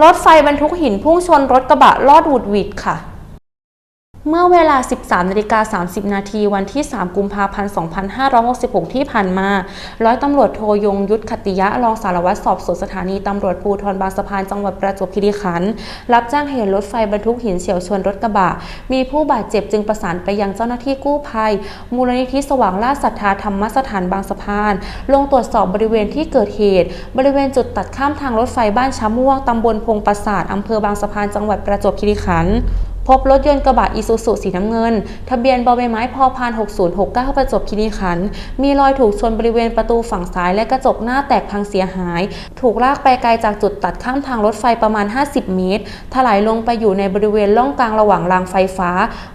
รถไฟบรรทุกหินพุ่งชนรถกระบะลอดหวุดหวิดค่ะ เมื่อเวลา 13นาฬิกา30 นาทีวันที่ 3 กุมภาพันธ์ 2566 ที่ผ่านมา ร้อยตำรวจโทยงยุทธคติยะ รองสารวัตรสอบสวนสถานีตำรวจภูธรบางสะพานจังหวัดประจวบคีรีขันธ์รับแจ้งเหตุรถไฟบรรทุกหินเฉียวชนรถกระบะ มีผู้บาดเจ็บจึงประสานไปยังเจ้าหน้าที่กู้ภัย มูลนิธิสว่างราชศรัทธาธรรมสถานบางสะพาน ลงตรวจสอบบริเวณที่เกิดเหตุ บริเวณจุดตัดข้ามทางรถไฟบ้านช้ำม่วงตำบลพงประสาทอำเภอบางสะพานจังหวัดประจวบคีรีขันธ์ พบรถยนต์กระบะอีซูซุสีน้ำเงิน ทะเบียนบอใบไม้พอพาน 6069 ประจวบคีรีขันธ์มีรอยถูกชนบริเวณประตูฝั่งซ้ายและกระจกหน้าแตกพังเสียหาย ถูกลากไปไกลจากจุดตัดข้ามทางรถไฟประมาณ 50 เมตร ถลายลงไปอยู่ในบริเวณล่องกลางระหว่างรางไฟฟ้า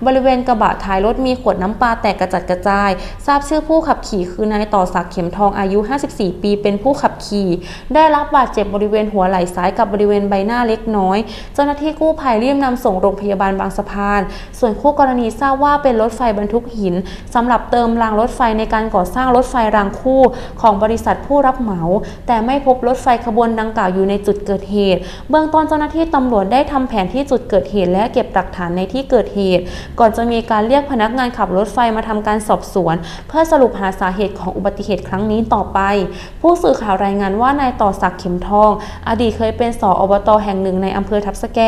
บริเวณกระบะท้ายรถมีขวดน้ำปลาแตกกระจัดกระจาย ทราบชื่อผู้ขับขี่คือนายต่อศักดิ์เข็มทองอายุ 54 ปีเป็นผู้ขับขี่ ได้รับบาดเจ็บบริเวณหัวไหล่ซ้ายกับบริเวณใบหน้าเล็กน้อย เจ้าหน้าที่กู้ภัยรีบนำส่งโรงพยาบาลบางสะพาน ส่วนคู่กรณีทราบว่าเป็นรถไฟบรรทุกหินสำหรับเติมรางรถไฟในการก่อสร้างรถไฟรางคู่ ของบริษัทผู้รับเหมา แต่ไม่พบรถไฟขบวนดังกล่าวอยู่ในจุดเกิดเหตุ เบื้องต้นเจ้าหน้าที่ตำรวจได้ทำแผนที่จุดเกิดเหตุ และเก็บหลักฐานในที่เกิดเหตุ ก่อนจะมีการเรียกพนักงานขับรถไฟมาทำการสอบสวน เพื่อสรุปหาสาเหตุของอุบัติเหตุครั้งนี้ต่อไป ผู้สื่อข่าวรายงานว่านายต่อศักดิ์เข็มทอง อดีตเคยเป็นสออบตแห่งหนึ่งในอำเภอทับสแก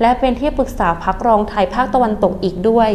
และเป็นที่ปรึกษาพักรองไทยภาคตะวันตกอีกด้วย